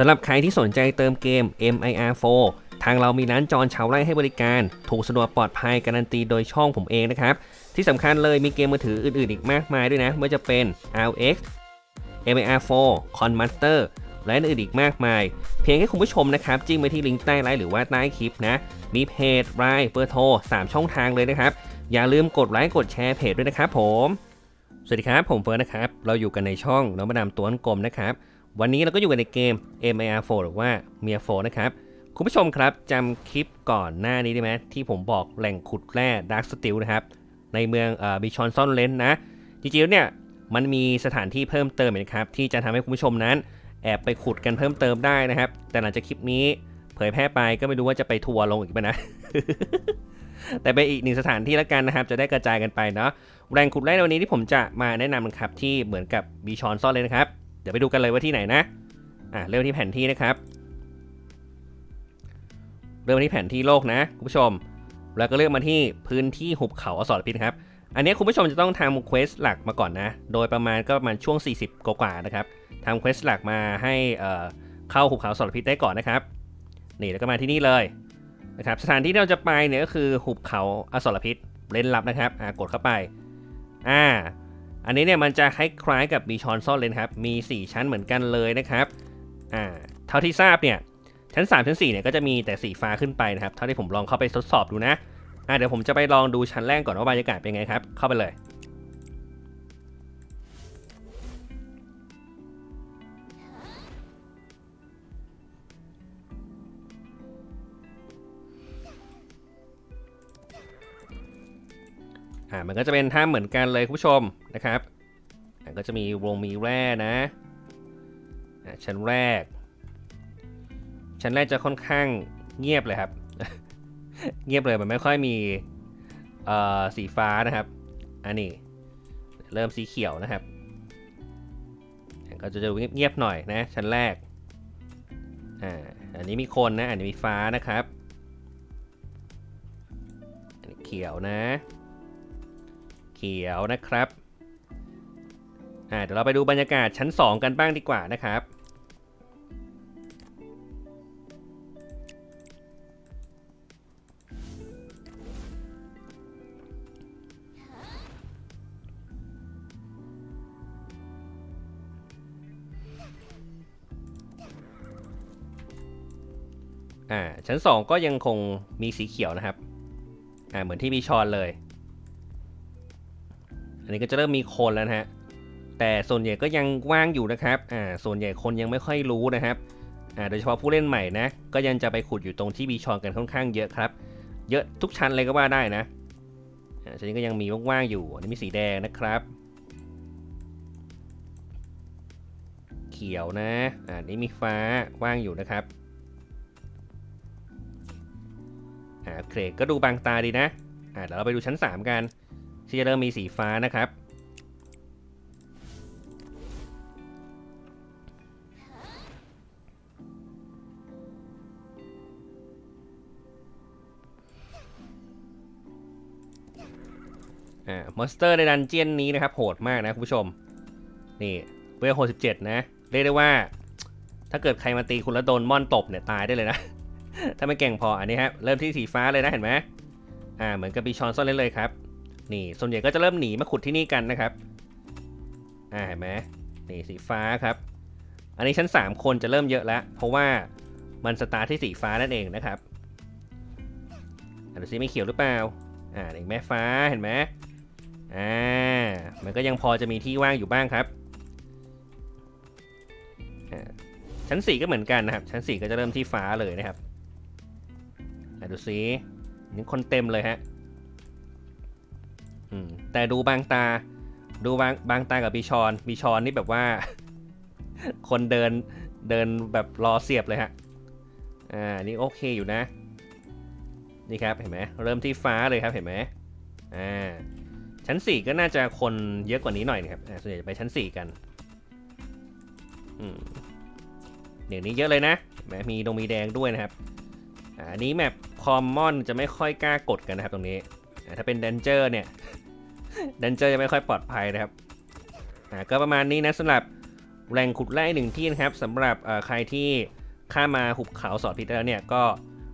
สำหรับใครที่สนใจเติมเกม MIR4 ทางเรามีร้านจอนชาวไร่ให้บริการ ถูกสะดวกปลอดภัยการันตีโดยช่องผมเองนะครับ ที่สำคัญเลยมีเกมมือถืออื่นๆอีกมากมายด้วยนะไม่ว่าจะเป็น RX MIR4 Conmaster และอื่นอีกมากมาย เพียงแค่คุณผู้ชมนะครับจิ้มไปที่ลิงก์ใต้ไลฟ์หรือว่าใต้คลิปนะ มีเพจไลน์เบอร์โทร 3 ช่องทางเลยนะครับ อย่าลืมกดไลค์กดแชร์เพจด้วยนะครับผม สวัสดีครับ ผมเฟิร์สนะครับ เราอยู่กันในช่องน้องมาดามตัวนกลมนะครับ วันนี้เราก็อยู่กันในเกม MIR4 หรือว่า MIR4 นะครับ คุณผู้ชมครับจำคลิปก่อนหน้านี้ได้ไหมที่ผมบอกแหล่งขุดแร่ดาร์ s สติลนะครับ ในเมืองบิชอนซ่อนเลนนะ จริงๆแล้วเนี่ยมันมีสถานที่เพิ่มเติมนะครับ ที่จะทำให้คุณผู้ชมนั้น แอบไปขุดกันเพิ่มเติมได้นะครับ แต่หลังจากคลิปนี้เผยแพร่ไปก็ไม่รู้ว่าจะไปทัวร์ลงอีกไหมนะแต่เป็นอีกหนึ่งสถานที่แล้วกันนะครับ จะได้กระจายกันไปเนาะแหล่งขุดแร่ในวันนี้ที่ผมจะมาแนะนำนะครับที่เหมือนกับบีชอนซ่อนเลยนะครับ ดี๋ยวไปดูกันเลยว่าที่ไหนนะอะเริ่มที่แผนที่นะครับ เริ่มที่แผนที่โลกนะคุณผู้ชม แล้วก็เลือกมาที่พื้นที่หุบเขาอสรพิษครับ อันนี้คุณผู้ชมจะต้องทำเควสหลักมาก่อนนะ โดยประมาณก็ประมาณช่วง 40 กว่าๆนะครับทำเควสหลักมาให้เอ่อเข้าหุบเขาอสรพิษได้ก่อนนะครับ นี่แล้วก็มาที่นี่เลยนะครับสถานที่ที่เราจะไปเนี่ยก็คือหุบเขาอสรพิษเล่นลับนะครับอ่ากดเข้าไปอ่า อันนี้เนี่ยมันจะคล้ายๆกับบีชอนซ่อนเลนครับ มี 4 ชั้นเหมือนกันเลยนะครับ อ่า เท่าที่ทราบเนี่ยชั้น 3 ชั้น4เนี่ยก็จะมีแต่สีฟ้าขึ้นไปนะครับ เท่าที่ผมลองเข้าไปทดสอบดูนะ อ่าเดี๋ยวผมจะไปลองดูชั้นแรกก่อนว่าบรรยากาศเป็นไงครับ เข้าไปเลย อ่ามันก็จะเป็นถ้ำเหมือนกันเลยคุณผู้ชมนะครับอ่าก็จะมีวงมีแร่นะอ่าชั้นแรก ชั้นแรกจะค่อนข้างเงียบเลยครับ เงียบเลยมันไม่ค่อยมีเอ่อสีฟ้านะครับอันนี้เริ่มสีเขียวนะครับอ่าก็จะดูเงียบๆหน่อยนะชั้นแรกอ่าอันนี้มีคนนะอันนี้มีฟ้านะครับอันนี้เขียวนะ เขียวนะครับอ่าเดี๋ยวเราไปดูบรรยากาศชั้น 2 กันบ้างดีกว่านะครับ อ่า ชั้น 2 ก็ยังคงมีสีเขียวนะครับ อ่า เหมือนที่มีชอนเลย อันนี้ก็จะเริ่มมีคนแล้วนะฮะ แต่ส่วนใหญ่ก็ยังว่างอยู่นะครับ อ่า ส่วนใหญ่คนยังไม่ค่อยรู้นะครับ อ่า โดยเฉพาะผู้เล่นใหม่นะ ก็ยังจะไปขุดอยู่ตรงที่บีชอนกันค่อนข้างเยอะครับ เยอะทุกชั้นเลยก็ว่าได้นะ อ่า ชั้นนี้ก็ยังมีว่างๆอยู่ อันนี้มีสีแดงนะครับ เขียวนะ อ่านนี้มีฟ้าว่างอยู่นะครับ อ่า เครกก็ดูบางตาดีนะ อ่า เดี๋ยวเราไปดูชั้น 3 กัน ที่จะเริ่มมีสีฟ้านะครับ อ่ามอนสเตอร์ในดันเจียนนี้นะครับ โหดมากนะคุณผู้ชม นี่เวล67นะ เรียกได้ว่า ถ้าเกิดใครมาตีคุณแล้วโดนม่อนตบเนี่ยตายได้เลยนะ ถ้าไม่เก่งพออันนี้ครับเริ่มที่สีฟ้าเลยนะเห็นไหมอ่าเหมือนกับบีชอนซ่อนเล่นเลยครับ นี่ส่วนใหญ่ก็จะเริ่มหนีมาขุดที่นี่กันนะครับอ่าเห็นไหมนี่สีฟ้าครับ อันนี้ชั้น 3 คนจะเริ่มเยอะแล้ว เพราะว่ามันสตาร์ทที่สีฟ้านั่นเองนะครับอะดูซิไม่เขียวหรือเปล่าอ่านี่แม่ฟ้าเห็นไหมอ่ามันก็ยังพอจะมีที่ว่างอยู่บ้างครับชั้น 4 ก็เหมือนกันนะครับ ชั้น 4 ก็จะเริ่มที่ฟ้าเลยนะครับอะดูซินี่คนเต็มเลยฮะ แต่ดูบางตา ดูบางบางตากับบีชอนบีชอนนี่แบบว่า คนเดินเดินแบบรอเสียบเลยฮะ อ่า นี่โอเคอยู่นะ นี่ครับเห็นไหมเริ่มที่ฟ้าเลยครับเห็นไหมอ่า ชั้น 4 ก็น่าจะคนเยอะกว่านี้หน่อยนะครับ อ่า ส่วนใหญ่จะไปชั้น 4 กัน อืมเดี๋ยวนี้เยอะเลยนะเห็นไหมมีดงมีแดงด้วยนะครับ อ่าอันนี้แมปคอมมอนจะไม่ค่อยกล้ากดกันนะครับตรงนี้ ถ้าเป็นเดนเจอร์เนี่ยเดนเจอร์จะไม่ค่อยปลอดภัยนะครับก็ประมาณนี้นะสำหรับแหล่งขุดแร่หนึ่งที่นะครับสำหรับใครที่ข้ามาหุบเขาสอดพิษแล้วเนี่ยก็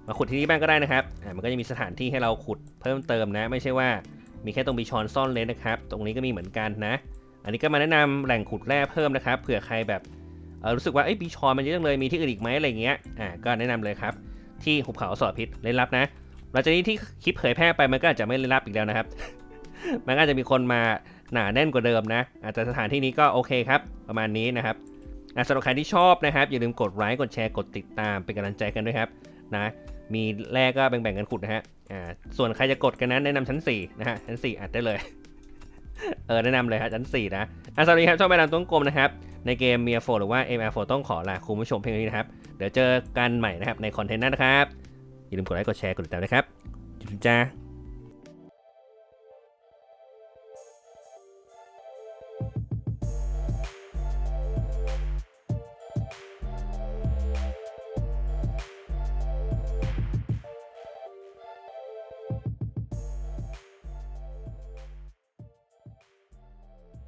มาขุดที่นี่บ้างก็ได้นะครับมันก็จะมีสถานที่ให้เราขุดเพิ่มเติมนะ ไม่ใช่ว่ามีแค่ตรงบีชอนซ่อนเลนนะครับ ตรงนี้ก็มีเหมือนกันนะ อันนี้ก็มาแนะนำแหล่งขุดแร่เพิ่มนะครับเผื่อใครแบบรู้สึกว่าเอ้บีชอนมันเยอะจังเลยมีที่อื่นอีกไหมอะไรเงี้ยอ่าก็แนะนำเลยครับที่หุบเขาสอดพิษเล่นลับนะ หลังจากนี้ที่คลิปเผยแพร่ไปมันก็อาจจะไม่เล่นลับอีกแล้วนะครับ มันก็จะมีคนมาหนาแน่นกว่าเดิมนะ อาจจะสถานที่นี้ก็โอเคครับ ประมาณนี้นะครับสำหรับใครที่ชอบนะครับ อย่าลืมกดไลค์กดแชร์กดติดตามเป็นกำลังใจกันด้วยครับนะมีแรกก็แบ่งๆกันขุดนะฮะอ่าส่วนใครจะกดกันนั้นแนะนำชั้น4นะฮะชั้น 4 อัดได้เลย เออแนะนำเลยครับชั้น 4 นะอะสวัสดีครับช่องแม่ดำต้นกลมนะครับ ในเกมเมียโฟหรือว่า MR4 ต้องขอลาคุณผู้ชมเพียงเท่านี้นะครับ เดี๋ยวเจอกันใหม่นะครับในคอนเทนต์หน้านะครับ อย่าลืมกดไลค์กดแชร์กดติดตามนะครับจุ๊จ้า